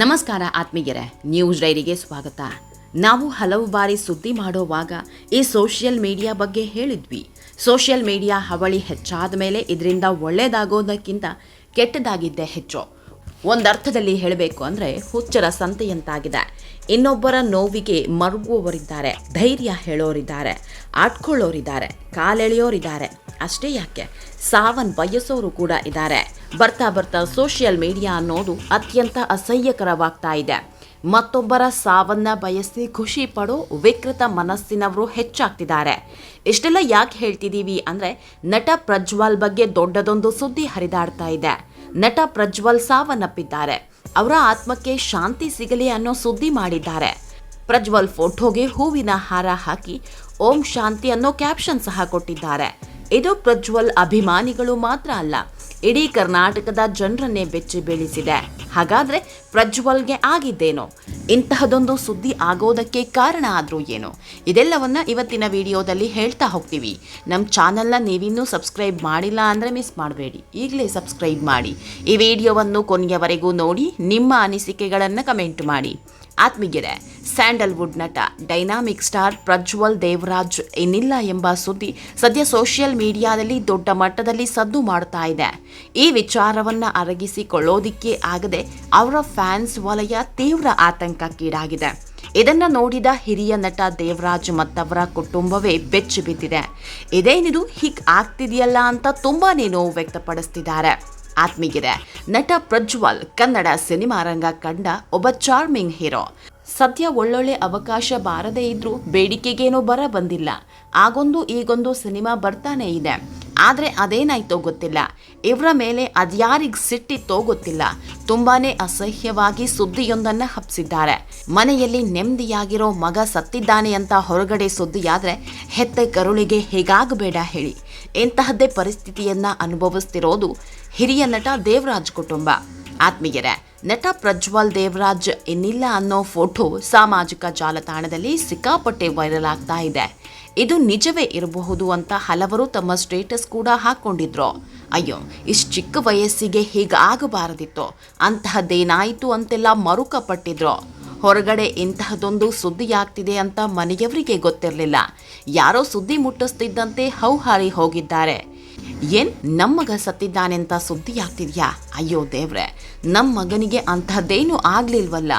ನಮಸ್ಕಾರ ಆತ್ಮೀಗೆರೆ ನ್ಯೂಸ್ ಡೈರಿಗೆ ಸ್ವಾಗತ. ನಾವು ಹಲವು ಬಾರಿ ಸುದ್ದಿ ಮಾಡುವಾಗ ಈ ಸೋಷಿಯಲ್ ಮೀಡಿಯಾ ಬಗ್ಗೆ ಹೇಳಿದ್ವಿ. ಸೋಷಿಯಲ್ ಮೀಡಿಯಾ ಹವಳಿ ಹೆಚ್ಚಾದ ಮೇಲೆ ಇದರಿಂದ ಒಳ್ಳೆಯದಾಗೋದಕ್ಕಿಂತ ಕೆಟ್ಟದಾಗಿದ್ದೇ ಹೆಚ್ಚು. ಒಂದರ್ಥದಲ್ಲಿ ಹೇಳಬೇಕು ಅಂದರೆ ಹುಚ್ಚರ ಸಂತೆಯಂತಾಗಿದೆ. ಇನ್ನೊಬ್ಬರ ನೋವಿಗೆ ಮರುಗುವವರಿದ್ದಾರೆ, ಧೈರ್ಯ ಹೇಳೋರಿದ್ದಾರೆ ಆಟ್ಕೊಳ್ಳೋರಿದ್ದಾರೆ ಕಾಲೆಳೆಯೋರಿದ್ದಾರೆ. ಅಷ್ಟೇ ಯಾಕೆ? ಸಾವನ್ ಬಯಸೋರು ಕೂಡ ಇದ್ದಾರೆ. ಬರ್ತಾ ಬರ್ತಾ ಸೋಷಿಯಲ್ ಮೀಡಿಯಾ ಅನ್ನೋದು ಅತ್ಯಂತ ಅಸಹ್ಯಕರವಾಗ್ತಾ ಇದೆ. ಮತ್ತೊಬ್ಬರ ಸಾವನ್ನ ಬಯಸಿ ಖುಷಿ ಪಡೋ ವಿಕೃತ ಮನಸ್ಸಿನವರು ಹೆಚ್ಚಾಗ್ತಿದ್ದಾರೆ. ಇಷ್ಟೆಲ್ಲ ಯಾಕೆ ಹೇಳ್ತಿದ್ದೀವಿ ಅಂದರೆ ನಟ ಪ್ರಜ್ವಲ್ ಬಗ್ಗೆ ದೊಡ್ಡದೊಂದು ಸುದ್ದಿ ಹರಿದಾಡ್ತಾ ಇದೆ. ನಟ ಪ್ರಜ್ವಲ್ ಸಾವನ್ನಪ್ಪಿದ್ದಾರೆ. ಅವರ ಆತ್ಮಕ್ಕೆ ಶಾಂತಿ ಸಿಗಲಿ ಅನ್ನೋ ಸುದ್ದಿ ಮಾಡಿದ್ದಾರೆ. ಪ್ರಜ್ವಲ್ ಫೋಟೋಗೆ ಹೂವಿನ ಹಾರ ಹಾಕಿ ಓಂ ಶಾಂತಿ ಅನ್ನೋ ಕ್ಯಾಪ್ಷನ್ ಸಹ ಕೊಟ್ಟಿದ್ದಾರೆ. ಇದು ಪ್ರಜ್ವಲ್ ಅಭಿಮಾನಿಗಳು ಮಾತ್ರ ಅಲ್ಲ ಇಡೀ ಕರ್ನಾಟಕದ ಜನರನ್ನೇ ಬೆಚ್ಚಿ ಬೀಳಿಸಿದೆ. ಹಾಗಾದ್ರೆ ಪ್ರಜ್ವಲ್ಗೆ ಆಗಿದ್ದೇನೋ? ಇಂತಹದೊಂದು ಸುದ್ದಿ ಆಗೋದಕ್ಕೆ ಕಾರಣ ಆದರೂ ಏನು? ಇದೆಲ್ಲವನ್ನ ಇವತ್ತಿನ ವಿಡಿಯೋದಲ್ಲಿ ಹೇಳ್ತಾ ಹೋಗ್ತೀವಿ. ನಮ್ಮ ಚಾನಲ್ನ ನೀವಿನ್ನೂ ಸಬ್ಸ್ಕ್ರೈಬ್ ಮಾಡಿಲ್ಲ ಅಂದರೆ ಮಿಸ್ ಮಾಡಬೇಡಿ. ಈಗಲೇ ಸಬ್ಸ್ಕ್ರೈಬ್ ಮಾಡಿ. ಈ ವಿಡಿಯೋವನ್ನು ಕೊನೆಯವರೆಗೂ ನೋಡಿ, ನಿಮ್ಮ ಅನಿಸಿಕೆಗಳನ್ನು ಕಮೆಂಟ್ ಮಾಡಿ. ಆತ್ಮೀಗೆರೆ ಸ್ಯಾಂಡಲ್ವುಡ್ ನಟ, ಡೈನಾಮಿಕ್ ಸ್ಟಾರ್ ಪ್ರಜ್ವಲ್ ದೇವರಾಜ್ ಏನಿಲ್ಲ ಎಂಬ ಸುದ್ದಿ ಸದ್ಯ ಸೋಷಿಯಲ್ ಮೀಡಿಯಾದಲ್ಲಿ ದೊಡ್ಡ ಮಟ್ಟದಲ್ಲಿ ಸದ್ದು ಮಾಡ್ತಾ ಇದೆ. ಈ ವಿಚಾರವನ್ನ ಅರಗಿಸಿಕೊಳ್ಳೋದಿಕ್ಕೆ ಆಗದೆ ಅವರ ಫ್ಯಾನ್ಸ್ ವಲಯ ತೀವ್ರ ಆತಂಕಕ್ಕೀಡಾಗಿದೆ. ಇದನ್ನ ನೋಡಿದ ಹಿರಿಯ ನಟ ದೇವರಾಜ್ ಮತ್ತವರ ಕುಟುಂಬವೇ ಬೆಚ್ಚಿ ಬಿದ್ದಿದೆ. ಇದೇನಿದು ಹೀಗ್ ಆಗ್ತಿದೆಯಲ್ಲ ಅಂತ ತುಂಬಾನೇ ನೋವು ವ್ಯಕ್ತಪಡಿಸ್ತಿದ್ದಾರೆ. ಆತ್ಮೀಗಿದೆ ನಟ ಪ್ರಜ್ವಲ್, ಕನ್ನಡ ಸಿನಿಮಾ ರಂಗ ಕಂಡ ಒಬ್ಬ ಚಾರ್ಮಿಂಗ್ ಹೀರೋ. ಸದ್ಯ ಒಳ್ಳೊಳ್ಳೆ ಅವಕಾಶ ಬಾರದೇ ಇದ್ರೂ ಬೇಡಿಕೆಗೇನೂ ಬರ ಬಂದಿಲ್ಲ. ಆಗೊಂದು ಈಗೊಂದು ಸಿನಿಮಾ ಬರ್ತಾನೆ ಇದೆ. ಆದರೆ ಅದೇನಾಯ್ತೋ ಗೊತ್ತಿಲ್ಲ. ಇವರ ಮೇಲೆ ಅದ್ಯಾರಿಗ್ ಸಿಟ್ಟಿತ್ತೋ ಗೊತ್ತಿಲ್ಲ ತುಂಬಾನೇ ಅಸಹ್ಯವಾಗಿ ಸುದ್ದಿಯೊಂದನ್ನ ಹಬ್ಸಿದ್ದಾರೆ. ಮನೆಯಲ್ಲಿ ನೆಮ್ಮದಿಯಾಗಿರೋ ಮಗ ಸತ್ತಿದ್ದಾನೆ ಅಂತ ಹೊರಗಡೆ ಸುದ್ದಿಯಾದ್ರೆ ಹೆತ್ತ ಕರುಳಿಗೆ ಹೇಗಾಗಬೇಡ ಹೇಳಿ. ಇಂತಹದ್ದೇ ಪರಿಸ್ಥಿತಿಯನ್ನ ಅನುಭವಿಸ್ತಿರೋದು ಹಿರಿಯ ನಟ ದೇವರಾಜ್ ಕುಟುಂಬ. ಆತ್ಮೀಯರೇ, ನಟ ಪ್ರಜ್ವಲ್ ದೇವರಾಜ್ ಏನಿಲ್ಲ ಅನ್ನೋ ಫೋಟೋ ಸಾಮಾಜಿಕ ಜಾಲತಾಣದಲ್ಲಿ ಸಿಕ್ಕಾಪಟ್ಟೆ ವೈರಲ್ ಆಗ್ತಾ ಇದೆ. ಇದು ನಿಜವೇ ಇರಬಹುದು ಅಂತ ಹಲವರು ತಮ್ಮ ಸ್ಟೇಟಸ್ ಕೂಡ ಹಾಕೊಂಡಿದ್ರು ಅಯ್ಯೋ, ಇಷ್ಟು ಚಿಕ್ಕ ವಯಸ್ಸಿಗೆ ಹೀಗಾಗಬಾರದಿತ್ತು. ಅಂತಹದ್ದೇನಾಯಿತು ಅಂತೆಲ್ಲ ಮರುಕಪಟ್ಟಿದ್ರು. ಹೊರಗಡೆ ಇಂತಹದೊಂದು ಸುದ್ದಿಯಾಗ್ತಿದೆ ಅಂತ ಮನೆಯವರಿಗೆ ಗೊತ್ತಿರಲಿಲ್ಲ. ಯಾರೋ ಸುದ್ದಿ ಮುಟ್ಟಿಸ್ತಿದ್ದಂತೆ ಹೌಹಾರಿ ಹೋಗಿದ್ದಾರೆ. ಏನ್ ನಮ್ಮ ಮಗ ಸತ್ತಿದ್ದಾನೆ ಅಂತ ಸುದ್ದಿ ಆಗ್ತಿದ್ಯಾ ಅಯ್ಯೋ ದೇವ್ರೆ ನಮ್ಮ ಮಗನಿಗೆ ಅಂತಹದ್ದೇನು ಆಗ್ಲಿಲ್ವಲ್ಲ.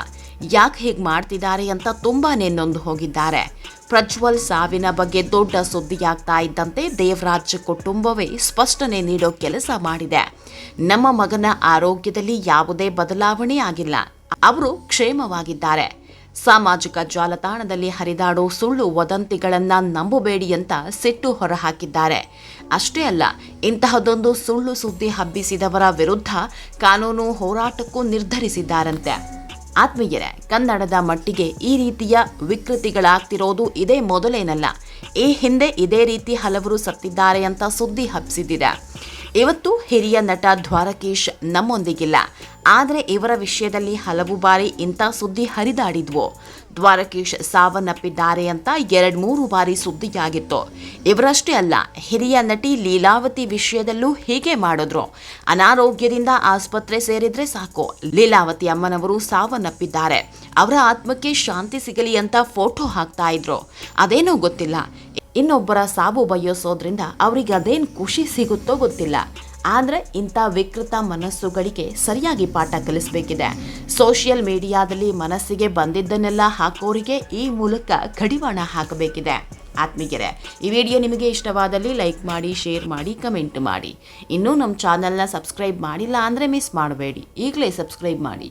ಯಾಕೆ ಹೀಗೆ ಮಾಡ್ತಿದ್ದಾರೆ ಅಂತ ತುಂಬಾನೇ ನೊಂದು ಹೋಗಿದ್ದಾರೆ. ಪ್ರಜ್ವಲ್ ಸಾವಿನ ಬಗ್ಗೆ ದೊಡ್ಡ ಸುದ್ದಿಯಾಗ್ತಾ ಇದ್ದಂತೆ ದೇವರಾಜ್ ಕುಟುಂಬವೇ ಸ್ಪಷ್ಟನೆ ನೀಡೋ ಕೆಲಸ ಮಾಡಿದೆ. ನಮ್ಮ ಮಗನ ಆರೋಗ್ಯದಲ್ಲಿ ಯಾವುದೇ ಬದಲಾವಣೆ ಆಗಿಲ್ಲ. ಅವರು ಕ್ಷೇಮವಾಗಿದ್ದಾರೆ. ಸಾಮಾಜಿಕ ಜಾಲತಾಣದಲ್ಲಿ ಹರಿದಾಡೋ ಸುಳ್ಳು ವದಂತಿಗಳನ್ನ ನಂಬಬೇಡಿ ಅಂತ ಸಿಟ್ಟು ಹೊರಹಾಕಿದ್ದಾರೆ. ಅಷ್ಟೇ ಅಲ್ಲ, ಇಂತಹದೊಂದು ಸುಳ್ಳು ಸುದ್ದಿ ಹಬ್ಬಿಸಿದವರ ವಿರುದ್ಧ ಕಾನೂನು ಹೋರಾಟಕ್ಕೂ ನಿರ್ಧರಿಸಿದ್ದಾರಂತೆ. ಆತ್ಮೀಯರೇ, ಕನ್ನಡದ ಮಟ್ಟಿಗೆ ಈ ರೀತಿಯ ವಿಕೃತಿಗಳಾಗ್ತಿರೋದು ಇದೇ ಮೊದಲೇನಲ್ಲ, ಈ ಹಿಂದೆ ಇದೇ ರೀತಿ ಹಲವರು ಸತ್ತಿದ್ದಾರೆ ಅಂತ ಸುದ್ದಿ ಹಬ್ಬಿಸಿದ್ದಿದೆ ಇವತ್ತು ಹಿರಿಯ ನಟ ದ್ವಾರಕೀಶ್ ನಮ್ಮೊಂದಿಗಿಲ್ಲ. ಆದರೆ ಇವರ ವಿಷಯದಲ್ಲಿ ಹಲವು ಬಾರಿ ಇಂಥ ಸುದ್ದಿ ಹರಿದಾಡಿದ್ವು. ದ್ವಾರಕೀಶ್ ಸಾವನ್ನಪ್ಪಿದ್ದಾರೆ ಅಂತ ಎರಡ್ ಮೂರು ಬಾರಿ ಸುದ್ದಿಯಾಗಿತ್ತು. ಇವರಷ್ಟೇ ಅಲ್ಲ, ಹಿರಿಯ ನಟಿ ಲೀಲಾವತಿ ವಿಷಯದಲ್ಲೂ ಹೀಗೆ ಮಾಡಿದ್ರು. ಅನಾರೋಗ್ಯದಿಂದ ಆಸ್ಪತ್ರೆ ಸೇರಿದ್ರೆ ಸಾಕು. ಲೀಲಾವತಿ ಅಮ್ಮನವರು ಸಾವನ್ನಪ್ಪಿದ್ದಾರೆ. ಅವರ ಆತ್ಮಕ್ಕೆ ಶಾಂತಿ ಸಿಗಲಿ ಅಂತ ಫೋಟೋ ಹಾಕ್ತಾ ಇದ್ರು. ಅದೇನೋ ಗೊತ್ತಿಲ್ಲ. ಇನ್ನೊಬ್ಬರ ಸಾವು ಬಯಸೋದ್ರಿಂದ ಅವರಿಗೆ ಅದೇನು ಖುಷಿ ಸಿಗುತ್ತೋ ಗೊತ್ತಿಲ್ಲ. ಆದರೆ ಇಂಥ ವಿಕೃತ ಮನಸ್ಸುಗಳಿಗೆ ಸರಿಯಾಗಿ ಪಾಠ ಕಲಿಸಬೇಕಿದೆ. ಸೋಷಿಯಲ್ ಮೀಡಿಯಾದಲ್ಲಿ ಮನಸ್ಸಿಗೆ ಬಂದಿದ್ದನ್ನೆಲ್ಲ ಹಾಕೋರಿಗೆ ಈ ಮೂಲಕ ಕಡಿವಾಣ ಹಾಕಬೇಕಿದೆ. ಆತ್ಮೀಗೆರೆ ಈ ವಿಡಿಯೋ ನಿಮಗೆ ಇಷ್ಟವಾದಲ್ಲಿ ಲೈಕ್ ಮಾಡಿ, ಶೇರ್ ಮಾಡಿ, ಕಮೆಂಟ್ ಮಾಡಿ. ಇನ್ನೂ ನಮ್ಮ ಚಾನಲ್ನ ಸಬ್ಸ್ಕ್ರೈಬ್ ಮಾಡಿಲ್ಲ ಅಂದರೆ ಮಿಸ್ ಮಾಡಬೇಡಿ. ಈಗಲೇ ಸಬ್ಸ್ಕ್ರೈಬ್ ಮಾಡಿ.